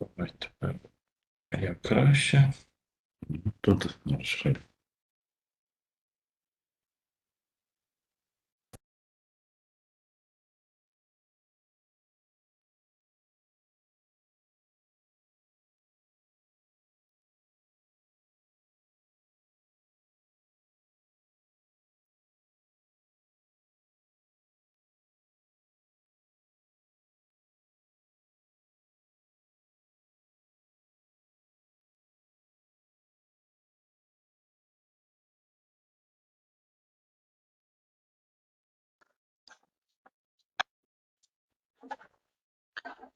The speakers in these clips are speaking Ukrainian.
Давай тепер як краще. Тут наш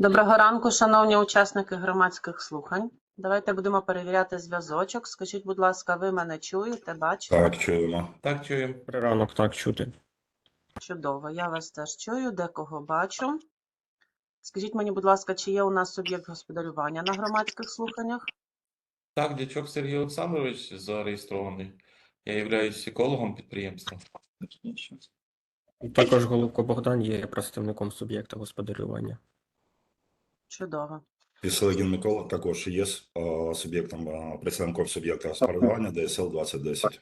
Доброго ранку, шановні учасники громадських слухань. Давайте будемо перевіряти зв'язочок. Скажіть, будь ласка, ви мене чуєте, бачите? Так, чуємо. Так чуємо. Добрий ранок, так чути. Чудово, я вас теж чую, декого бачу. Скажіть мені, будь ласка, чи є у нас суб'єкт господарювання на громадських слуханнях? Так, дячок Сергій Олександрович зареєстрований. Я являюсь екологом підприємства. Також Голубко Богдан є представником суб'єкта господарювання. Чудово. Піселегін Микола також є суб'єктом, представником суб'єкта господарювання ДСЛ 2010.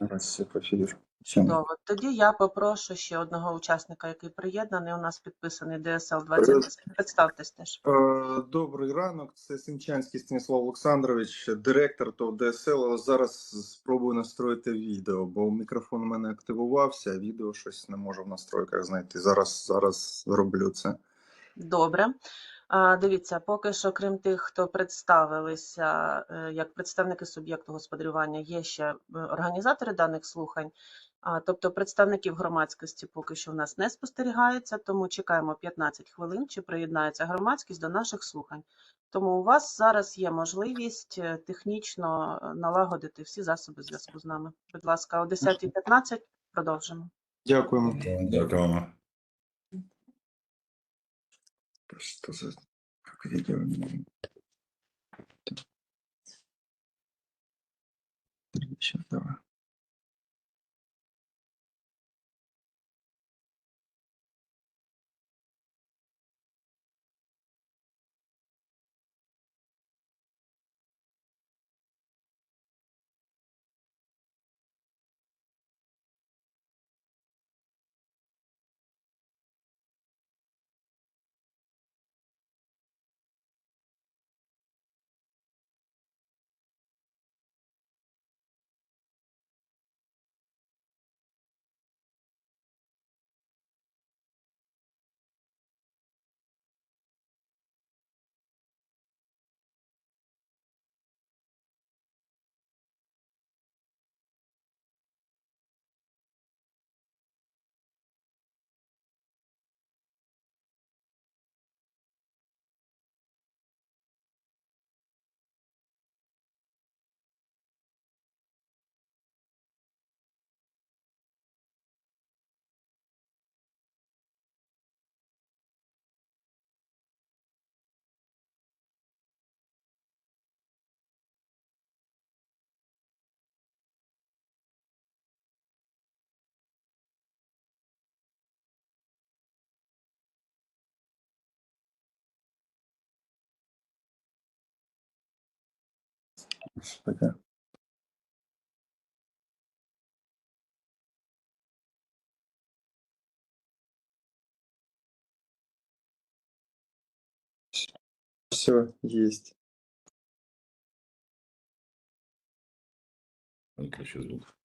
Чудово. Тоді я попрошу ще одного учасника, який приєднаний. У нас підписаний ДСЛ 2010. Представтесь теж. Е, Добрий ранок, це Сенчанський Станіслав Олександрович, директор ТОВ ДСЛ. Зараз спробую настроїти відео, бо мікрофон у мене активувався, а відео щось не можу в настройках знайти. Зараз, зараз роблю це. Добре. Дивіться, поки що, крім тих, хто представилися е, як представники суб'єкту господарювання, є ще е, організатори даних слухань. Тобто представників громадськості поки що в нас не спостерігається, тому чекаємо 15 хвилин, чи приєднається громадськість до наших слухань. Тому у вас зараз є можливість е, технічно налагодити всі засоби зв'язку з нами. Будь ласка, о 10.15 продовжимо. Дякуємо. Дякуємо. Что за как видео? Сейчас давай. Пока. Все, есть. Виключи звук.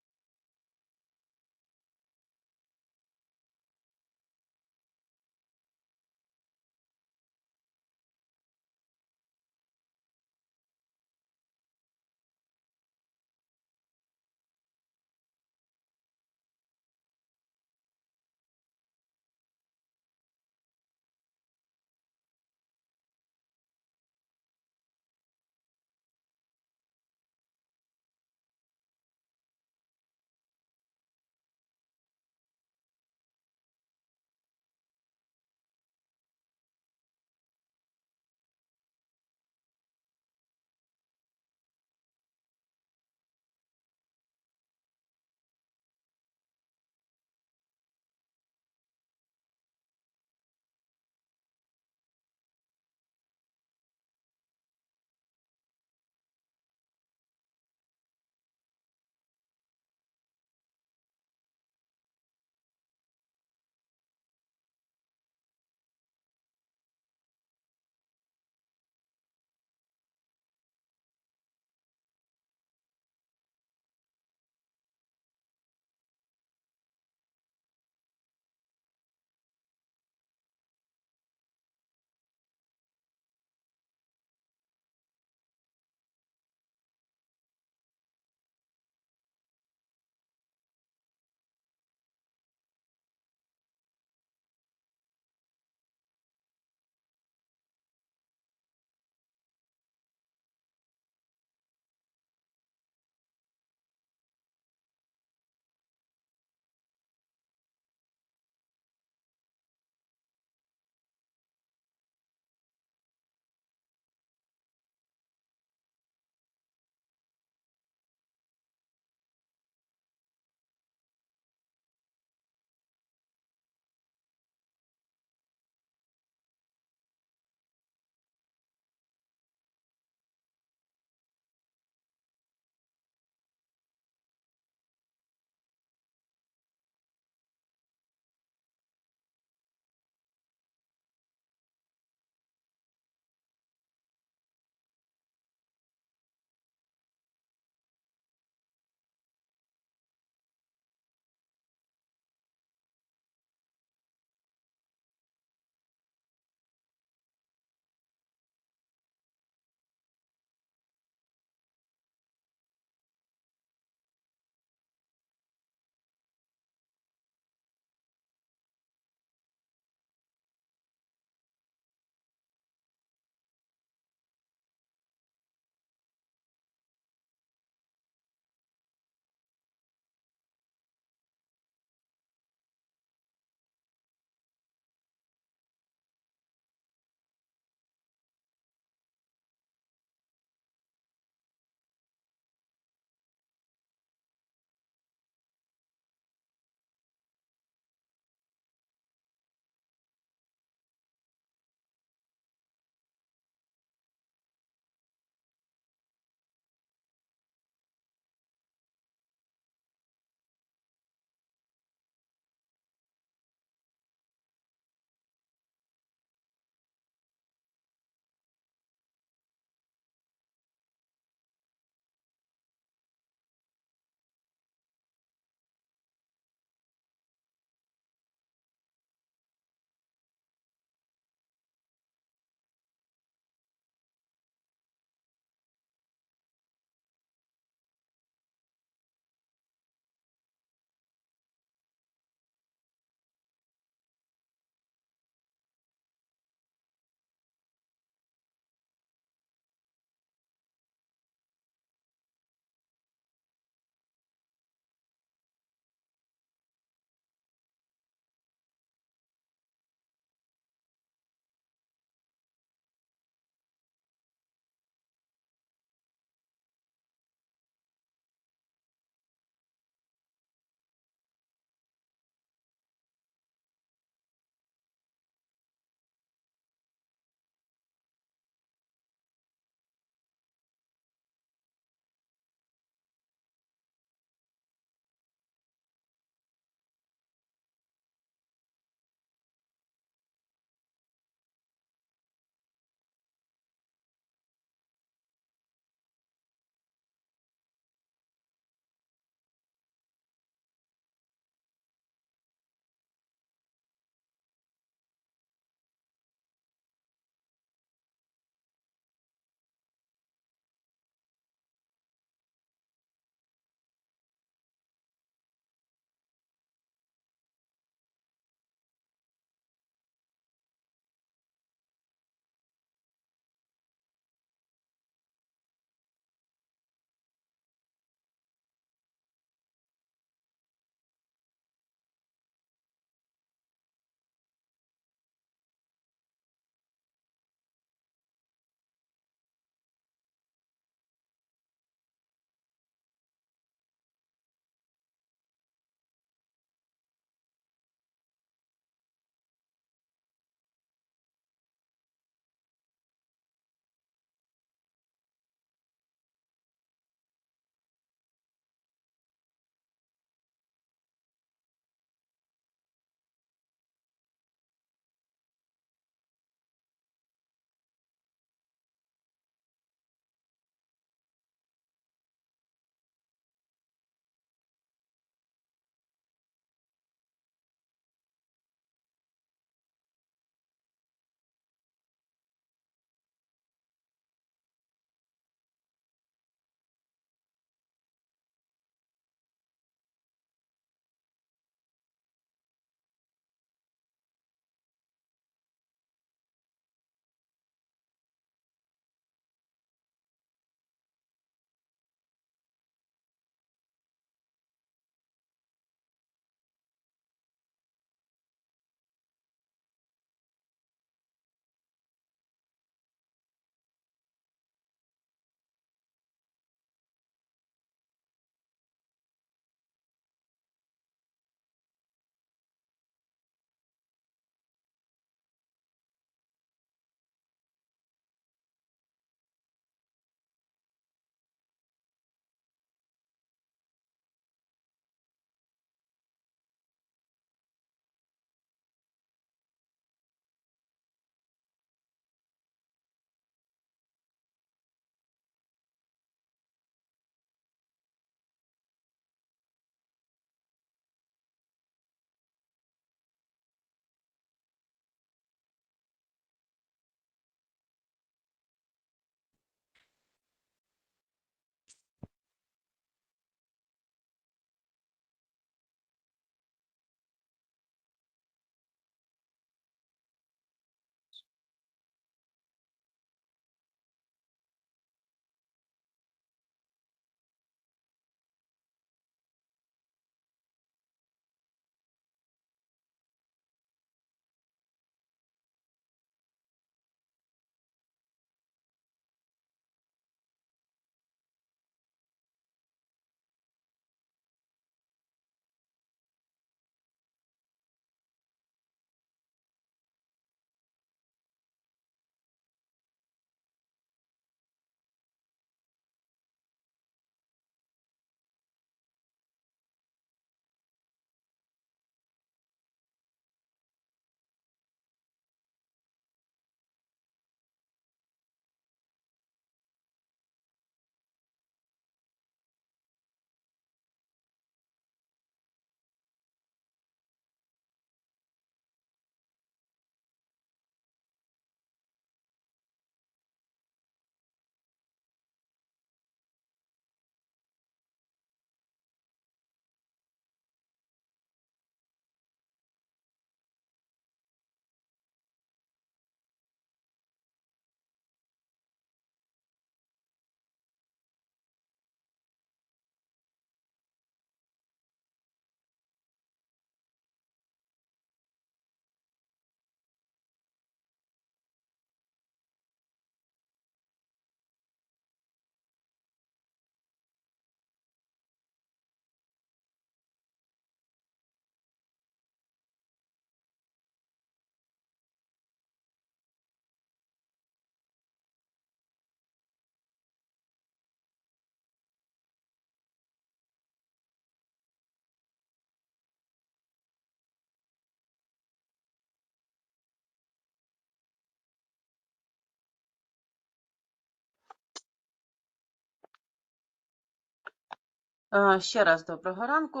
Ще раз доброго ранку.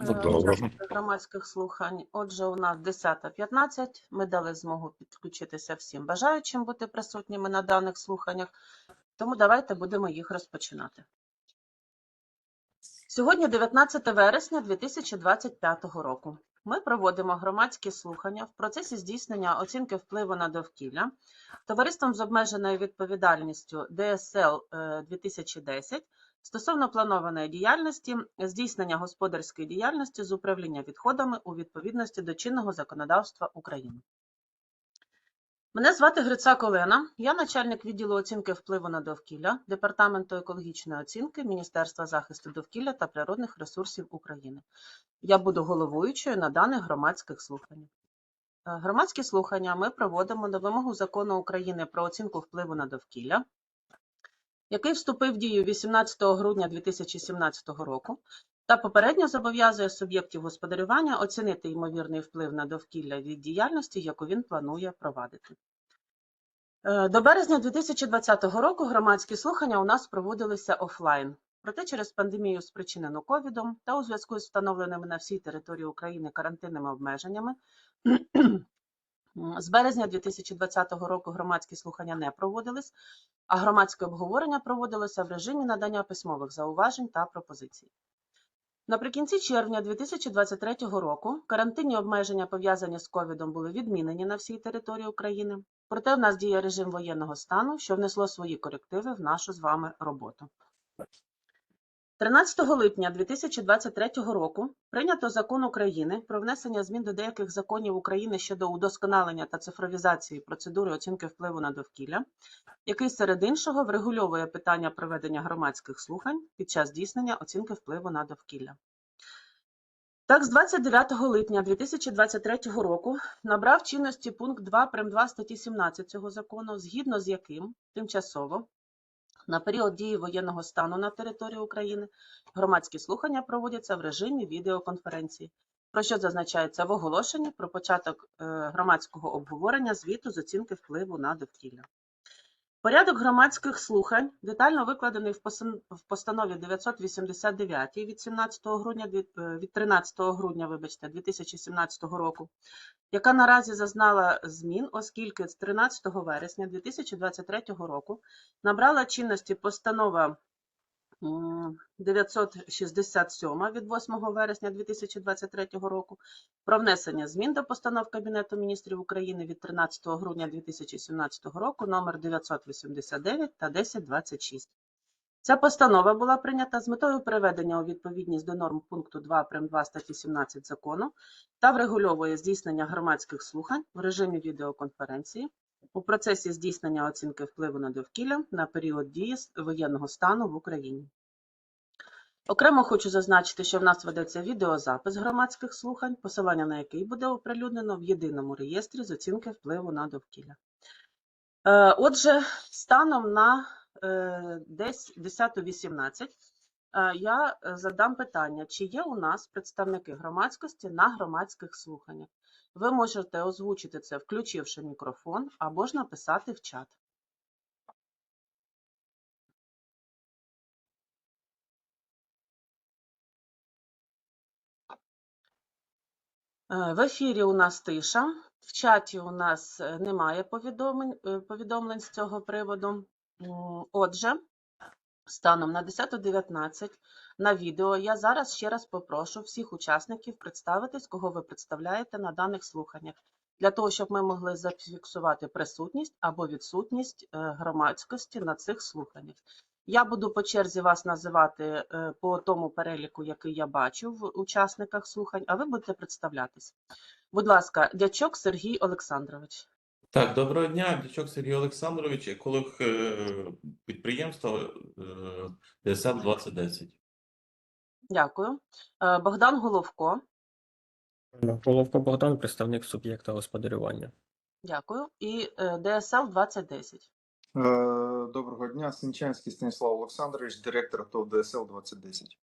Е, Доброго. громадських слухань. Отже, у нас 10.15. Ми дали змогу підключитися всім бажаючим бути присутніми на даних слуханнях, тому давайте будемо їх розпочинати. Сьогодні 19 вересня 2025 року. Ми проводимо громадські слухання в процесі здійснення оцінки впливу на довкілля товариством з обмеженою відповідальністю ДСЛ е, 2010 стосовно планованої діяльності, здійснення господарської діяльності з управління відходами у відповідності до чинного законодавства України. Мене звати Грицак Олена, я начальник відділу оцінки впливу на довкілля Департаменту екологічної оцінки Міністерства захисту довкілля та природних ресурсів України. Я буду головуючою на даних громадських слуханнях. Громадські слухання ми проводимо на вимогу закону України про оцінку впливу на довкілля, який вступив в дію 18 грудня 2017 року та попередньо зобов'язує суб'єктів господарювання оцінити ймовірний вплив на довкілля від діяльності, яку він планує провадити. Е, До березня 2020 року громадські слухання у нас проводилися офлайн. Проте через пандемію, спричинену ковідом та у зв'язку з встановленими на всій території України карантинними обмеженнями, з березня 2020 року громадські слухання не проводились, а громадське обговорення проводилося в режимі надання письмових зауважень та пропозицій. Наприкінці червня 2023 року карантинні обмеження, пов'язані з ковідом, були відмінені на всій території України. Проте в нас діє режим воєнного стану, що внесло свої корективи в нашу з вами роботу. 13 липня 2023 року прийнято закон України про внесення змін до деяких законів України щодо удосконалення та цифровізації процедури оцінки впливу на довкілля, який серед іншого врегульовує питання проведення громадських слухань під час здійснення оцінки впливу на довкілля. Так, з 29 липня 2023 року набрав чинності пункт 2 прим. 2 статті 17 цього закону, згідно з яким тимчасово на період дії воєнного стану на території України. Громадські слухання проводяться в режимі відеоконференції, про що зазначається в оголошенні? Про початок е, громадського обговорення звіту з оцінки впливу на довкілля. Порядок громадських слухань детально викладений в постанові 989 від 17 грудня е, від 13 грудня, вибачте, 2017 року, яка наразі зазнала змін, оскільки з 13 вересня 2023 року набрала чинності постанова 967 від 8 вересня 2023 року про внесення змін до постанов Кабінету міністрів України від 13 грудня 2017 року номер 989 та 1026. Ця постанова була прийнята з метою приведення у відповідність до норм пункту 2 прим. 2 статті 17 закону та врегульовує здійснення громадських слухань в режимі відеоконференції у процесі здійснення оцінки впливу на довкілля на період дії воєнного стану в Україні. Окремо хочу зазначити, що в нас ведеться відеозапис громадських слухань, посилання на який буде оприлюднено в єдиному реєстрі з оцінки впливу на довкілля. Е, Отже, станом на е, десь 10.18 е, я задам питання, чи є у нас представники громадськості на громадських слуханнях. Ви можете озвучити це, включивши мікрофон, або ж написати в чат. Е, В ефірі у нас тиша. В чаті у нас е, немає повідомлень, е, повідомлень з цього приводу. Отже, станом на 10.19 на відео я зараз ще раз попрошу всіх учасників представитись, кого ви представляєте на даних слуханнях, для того, щоб ми могли зафіксувати присутність або відсутність е, громадськості на цих слуханнях. Я буду по черзі вас називати е, по тому переліку, який я бачу в учасниках слухань, а ви будете представлятись. Будь ласка, дячок Сергій Олександрович. Так, доброго дня, Дячок Сергій Олександрович, еколог е, підприємства е, ДСЛ 2010. Дякую. Е, Богдан Головко. Головко Богдан, представник суб'єкта господарювання. Дякую. І ДСЛ 2010. Е, Доброго дня, Сенчанський Станіслав Олександрович, директор ТОВ ДСЛ 2010.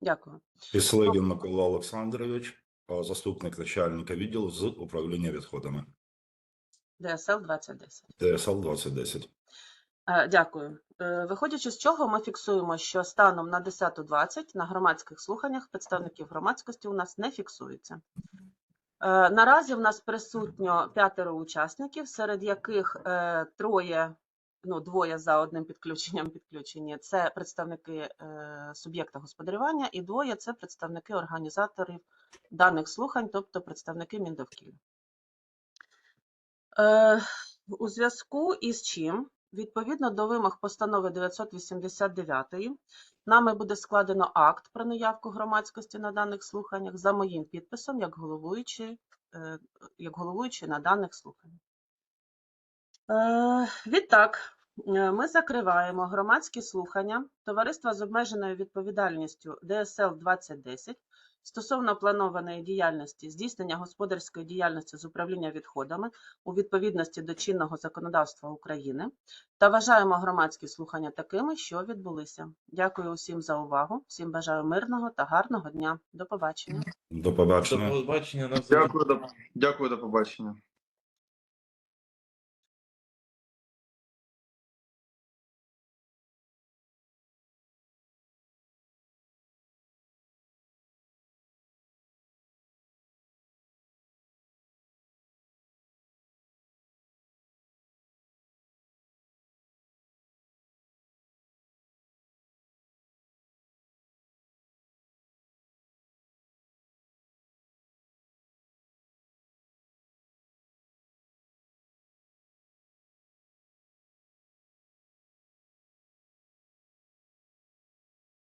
Дякую. Післегін Микола Олександрович, заступник начальника відділу з управління відходами. ДСЛ 2010. ДСЛ 2010. Е, Дякую. Е, Виходячи з чого, ми фіксуємо, що станом на 10.20 на громадських слуханнях представників громадськості у нас не фіксується. Е, Наразі в нас присутньо п'ятеро учасників, серед яких е, троє, ну двоє за одним підключенням підключені. Це представники суб'єкта господарювання, і двоє це представники організаторів даних слухань, тобто представники Міндовкілля. Е, у зв'язку із чим, відповідно до вимог постанови 989, нами буде складено акт про наявку громадськості на даних слуханнях за моїм підписом як головуючий, е, як головуючий на даних слуханнях. Е, Відтак, ми закриваємо громадські слухання Товариства з обмеженою відповідальністю ДСЛ 2010 стосовно планованої діяльності здійснення господарської діяльності з управління відходами у відповідності до чинного законодавства України та вважаємо громадські слухання такими, що відбулися. Дякую усім за увагу. Всім бажаю мирного та гарного дня. До побачення. До До побачення. побачення на все. Дякую, до, дякую, до побачення.